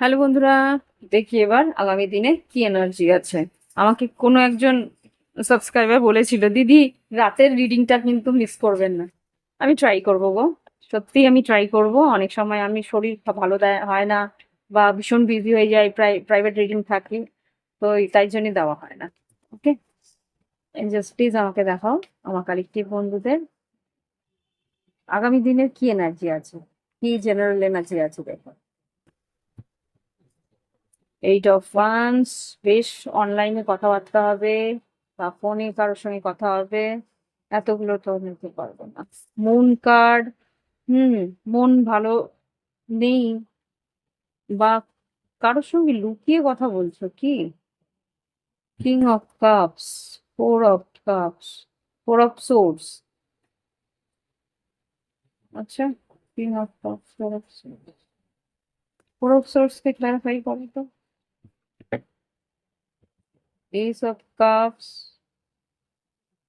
Hello বন্ধুরা, দেখি এবার আগামী দিনে কি এনার্জি আছে। আমাকে কোনো একজন সাবস্ক্রাইবার বলেছিল, দিদি, রাতের রিডিংটা কিন্তু মিস করবেন না। আমি ট্রাই করব গো। সত্যি আমি ট্রাই করব। অনেক সময় আমি শরীর ভালো দেয় হয় না বা ভীষণ বিজি হয়ে যায় প্রাই প্রাইভেট রিডিং থাকি, তো তাই জন্যই দেওয়া হয় না। ওকে জাস্ট প্লিজ আমাকে দেখাও, আমার কালেকটিভ বন্ধুদের। আগামী দিনের কি এনার্জি আছে? কি জেনারেল এনার্জি আছে দেখো। এইট অফ ওয়ান্স বেশ অনলাইনে কথাবার্তা হবে বা ফোনে কারোর সঙ্গে কথা হবে, এতগুলো তো নিতে পারব না। মন কার্ড হুম মন ভালো নেই। বা কারোর সঙ্গে লুকিয়ে কথা বলছো কি? King of cups four of cups four of swords আচ্ছা king of cups four of swords four of সোর্সকে clarify করো তো। Ace of Cups,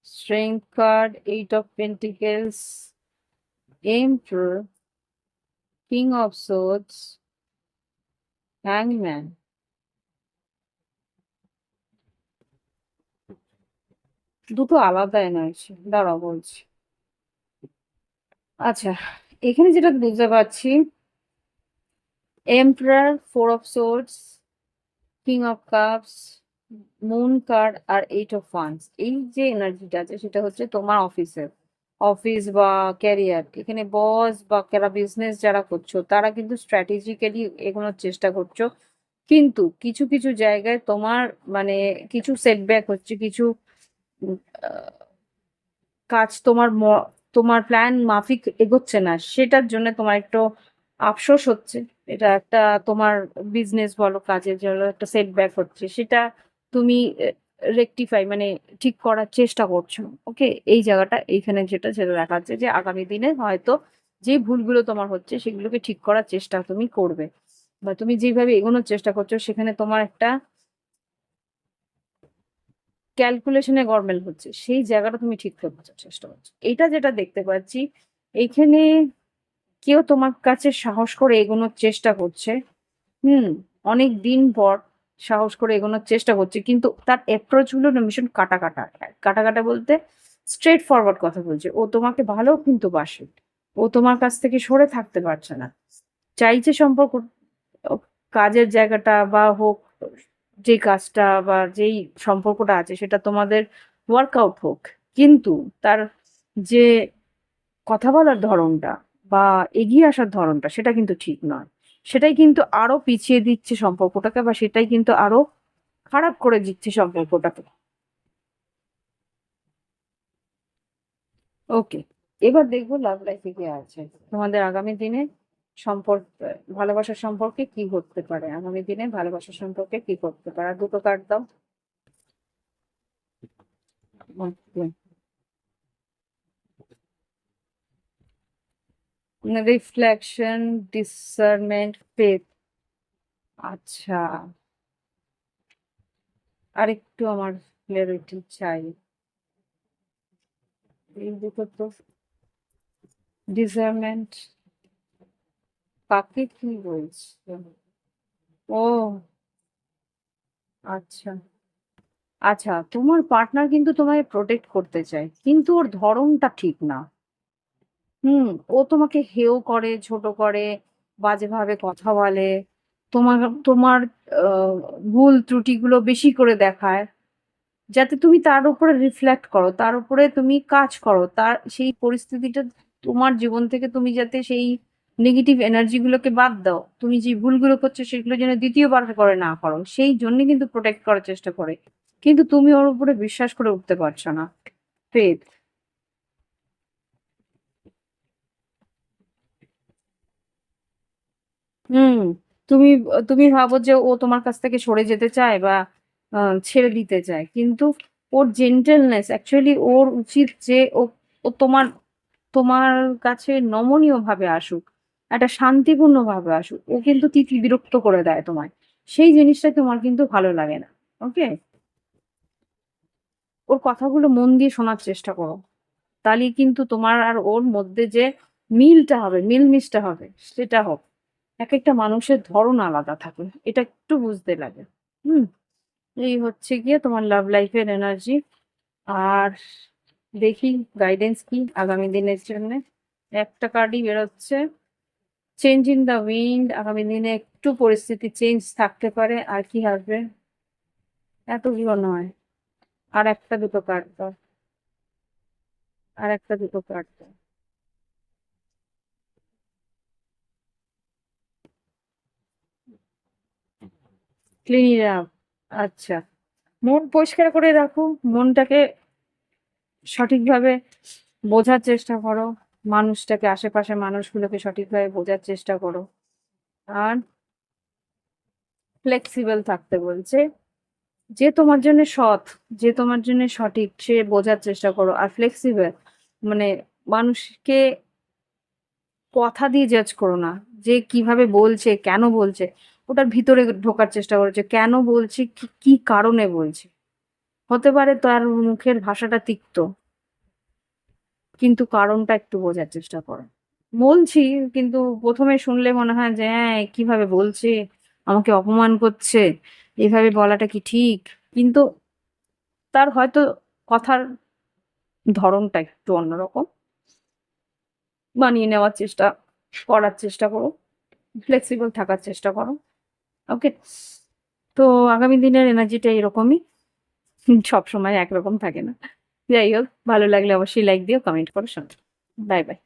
Strength card, Eight of Pentacles, Emperor, King of Swords, Hangman. দুটো আলাদা energy দাঁড়াও বলছি আচ্ছা এখানে যেটা বুঝতে পারছি emperor four of swords king of cups moon card R eight of wands এই যে এনার্জিটা আছে সেটা হচ্ছে তোমার অফিসের অফিস বা ক্যারিয়ার এখানে বস বা যারা বিজনেস যারা করছ, তারা কিন্তু স্ট্র্যাটেজিক্যালি এগোনোর চেষ্টা করছ, কিন্তু কিছু কিছু জায়গায় তোমার মানে কিছু সেটব্যাক হচ্ছে, কিছু কাজ তোমার তোমার প্ল্যান মাফিক এগোচ্ছে না, সেটার জন্য তোমার একটু আফসোস হচ্ছে, এটা একটা তোমার বিজনেস বলো, কাজের জন্য একটা সেটব্যাক হচ্ছে, সেটা তুমি রেকটিফাই মানে ঠিক করার চেষ্টা করছ। ওকে এই জায়গাটা, এইখানে যেটা সেটা দেখাচ্ছে যে আগামী দিনে হয়তো যে ভুলগুলো তোমার হচ্ছে, সেগুলোকে ঠিক করার চেষ্টা তুমি করবে। বা তুমি যেভাবে এগোনোর চেষ্টা করছ, সেখানে তোমার একটা ক্যালকুলেশনে গরমেল হচ্ছে। সেই জায়গাটা তুমি ঠিক করতে চেষ্টা করছ। এটা যেটা দেখতে পাচ্ছি, এইখানে কেউ তোমার কাছে সাহস করে এগোনোর চেষ্টা করছে। হুম, অনেক দিন পর সাহস করে এগোনোর চেষ্টা করছে, কিন্তু তার অ্যাপ্রোচগুলো না ভীষণ কাটা কাটা কাটা কাটা বলতে স্ট্রেট ফরওয়ার্ড কথা বলছে। ও তোমাকে ভালো কিন্তু বাসে। ও তোমার কাছ থেকে সরে থাকতে পারছে না। চাইছে সম্পর্ক কাজের জায়গাটা বা হোক, যে কাজটা বা যেই সম্পর্কটা আছে সেটা তোমাদের ওয়ার্কআউট হোক। কিন্তু তার যে কথা বলার ধরনটা বা এগিয়ে আসার ধরনটা সেটা কিন্তু ঠিক নয়। সেটাই কিন্তু আরও পিছিয়ে দিচ্ছে সম্পর্কটাকে বা সেটাই কিন্তু আরও খারাপ করে দিচ্ছে সম্পর্কটাকে। ওকে এবার দেখব লাভ লাইফে কি আছে। তোমাদের আগামী দিনে সম্পর্ক, ভালোবাসার সম্পর্কে কি ঘটতে পারে? আগামী দিনে ভালোবাসার সম্পর্কে কি করতে পারে? আর দুটো কার্ড দাও। রিফ্লেকশন ডিসারমেন্ট ফেথ আচ্ছা। আরেকটু আমার ক্লিয়ারিটি চাই। এই দুটো তো। ডিসারমেন্ট কাকে কি বলছে? ও আচ্ছা। আচ্ছা তোমার পার্টনার কিন্তু তোমায় প্রোটেক্ট করতে চায়, কিন্তু ওর ধরনটা ঠিক না। হুম ও তোমাকে হেয় করে ছোট করে বাজেভাবে কথা বলে। তোমার তোমার আহ, ভুল ত্রুটিগুলো বেশি করে দেখায়। যাতে তুমি তার উপরে রিফ্লেক্ট করো তার উপরে তুমি কাজ করো। তার সেই পরিস্থিতিটা তোমার জীবন থেকে তুমি যাতে সেই নেগেটিভ এনার্জি গুলোকে বাদ দাও। তুমি যে ভুলগুলো করছ সেগুলো যেন দ্বিতীয়বার করে না করো। সেই জন্য কিন্তু প্রোটেক্ট করার চেষ্টা করে। কিন্তু তুমি ওর উপরে বিশ্বাস করে উঠতে পারছ না। ফেথ হুম, তুমি তুমি ভাবো যে ও তোমার কাছ থেকে সরে যেতে চায় বা ছেড়ে দিতে চায়। কিন্তু ওর জেন্টেলনেস অ্যাকচুয়ালি ওর উচিত যে ও ও তোমার তোমার কাছে নমনীয় ভাবে আসুক, একটা শান্তিপূর্ণ ভাবে আসুক, ও কিন্তু তিতি বিরক্ত করে দেয় তোমায়। সেই জিনিসটা তোমার কিন্তু ভালো লাগে না, ওকে? ওর কথাগুলো মন দিয়ে শোনার চেষ্টা করো। তাহলে কিন্তু তোমার আর ওর মধ্যে যে মিলটা হবে, মিলমিশটা হবে, সেটা হোক এক একটা মানুষের ধরন আলাদা থাকে, এটা একটু বুঝতে লাগে। হুম, এই হচ্ছে গিয়ে তোমার লাভ লাইফের এনার্জি আর দেখি গাইডেন্স কি আগামী দিনের জন্য। একটা কার্ডই বেরোচ্ছে চেঞ্জ ইন দ্য উইন্ড আগামী দিনে একটু পরিস্থিতি চেঞ্জ থাকতে পারে, আর কি আসবে এত এতগুলো নয়। আর একটা দুটো কার্ড দাও। আর একটা দুটো কার্ড দাও। ক্লিন আপ আচ্ছা। মন পরিষ্কার করে রাখো, মনটাকে সঠিকভাবে বোঝার চেষ্টা করো, মানুষটাকে আশেপাশে মানুষগুলোকে সঠিকভাবে বোঝার চেষ্টা করো। আর ফ্লেক্সিবল থাকতে বলছে। যে তোমার জন্য সৎ, যে তোমার জন্য সঠিক, সে বোঝার চেষ্টা করো। আর ফ্লেক্সিবল মানে মানুষকে কথা দিয়ে জাজ করো না। যে কীভাবে বলছে, কেন বলছে ওটার ভিতরে ঢোকার চেষ্টা করো যে কেন বলছে, কি কারণে বলছে। হতে পারে তার মুখের ভাষাটা তিক্ত, কিন্তু কারণটা একটু বোঝার চেষ্টা করো। বলছি, কিন্তু প্রথমে শুনলে মনে হয় যে হ্যাঁ কীভাবে বলছে? আমাকে অপমান করছে? এভাবে বলাটা কি ঠিক? কিন্তু তার হয়তো কথার ধরনটা একটু অন্যরকম। বানিয়ে নেওয়ার চেষ্টা, করার চেষ্টা করো। ফ্লেক্সিবল থাকার চেষ্টা করো। ওকে তো আগামী দিনের এনার্জিটা এরকমই। সব সময় একরকম থাকে না। যাই হোক, ভালো লাগলে অবশ্যই লাইক দিও কমেন্ট করো শুনতে বাই বাই